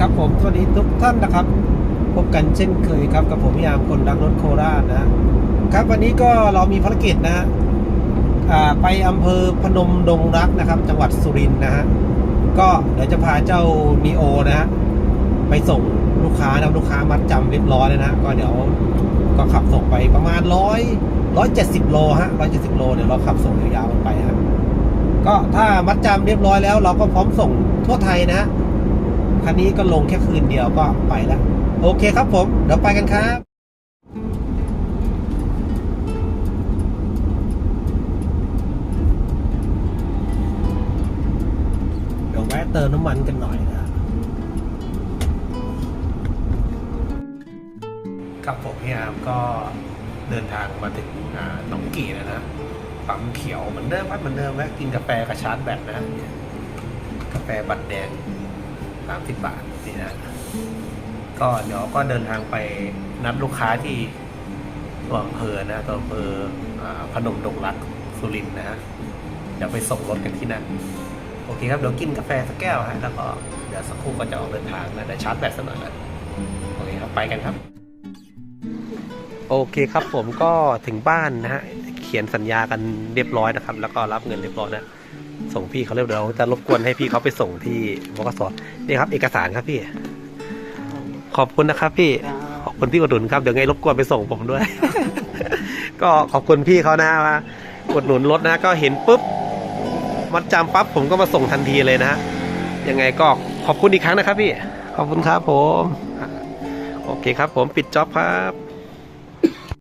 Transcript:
ครับผมสวัสดีทุกท่านนะครับ พบกันเช่นเคยครับกับผมพยามคนรักรถโคราชนะครับวันนี้ก็เรามีภารกิจนะฮะไปอำเภอพนมดงรักนะครับ จังหวัดสุรินทร์นะฮะก็เดี๋ยวจะพาเจ้านีโอนะฮะไปส่งลูกค้านะลูกค้ามัดจำเรียบร้อยแล้วนะก็เดี๋ยวก็ขับส่งไปประมาณร้อยร้อยเจ็ดสิบโลฮะร้อยเจ็ดสิบโลเดี๋ยวเราขับส่งยาวๆไปฮะก็ถ้ามัดจำเรียบร้อยแล้ว เราก็พร้อมส่งทั่วไทยนะฮะ คันนี้ก็ลงแค่คืนเดียวก็ไปแล้ว โอเคครับผม เดี๋ยวไปกันครับเดี๋ยวแวะเติมน้ำมันกันหน่อยนะครับผมพี่อาร์มก็เดินทางมาถึงอ่าหนองกี่แล้วนะปั๊มเขียวเหมือนเดิมครับเหมือนเดิมแวะกินกาแฟกับชาร์จแบตนะ กาแฟบัตรแดง สามสิบบาทนี่นะก็เดี๋ยวก็เดินทางไปนัดลูกค้าที่ตัวอำเภอนะตัวอำเภอพนมดงรักสุรินนะฮะเดี๋ยวไปส่งรถกันที่นั่นโอเคครับเดี๋ยวกินกาแฟสักแก้วฮะแล้วก็เดี๋ยวสักครู่ก็จะออกเดินทางนะเดี๋ยวชาร์จแบตสักหน่อยนะโอเคครับไปกันครับ โอเคครับผมก็ถึงบ้านนะฮะเขียนสัญญากันเรียบร้อยนะครับ แล้วก็รับเงินเรียบร้อยนะ ส่งพี่เขาเรียบร้อยจะรบกวนให้พี่เขาไปส่งที่บกสนี่ครับ เอกสารครับพี่ ขอบคุณนะครับ พี่ขอบคุณพี่อุดหนุนครับเดี๋ยวไงรบกวนไปส่งผมด้วย ก็ขอบคุณพี่เขานะว่ากดหนุนรถนะ ก็เห็นปุ๊บมัดจำปั๊บผมก็มาส่งทันทีเลยนะฮะยังไงก็ขอบคุณอีกครั้งนะครับพี่ ขอบคุณครับผม โอเคครับผมปิดจ็อบครับ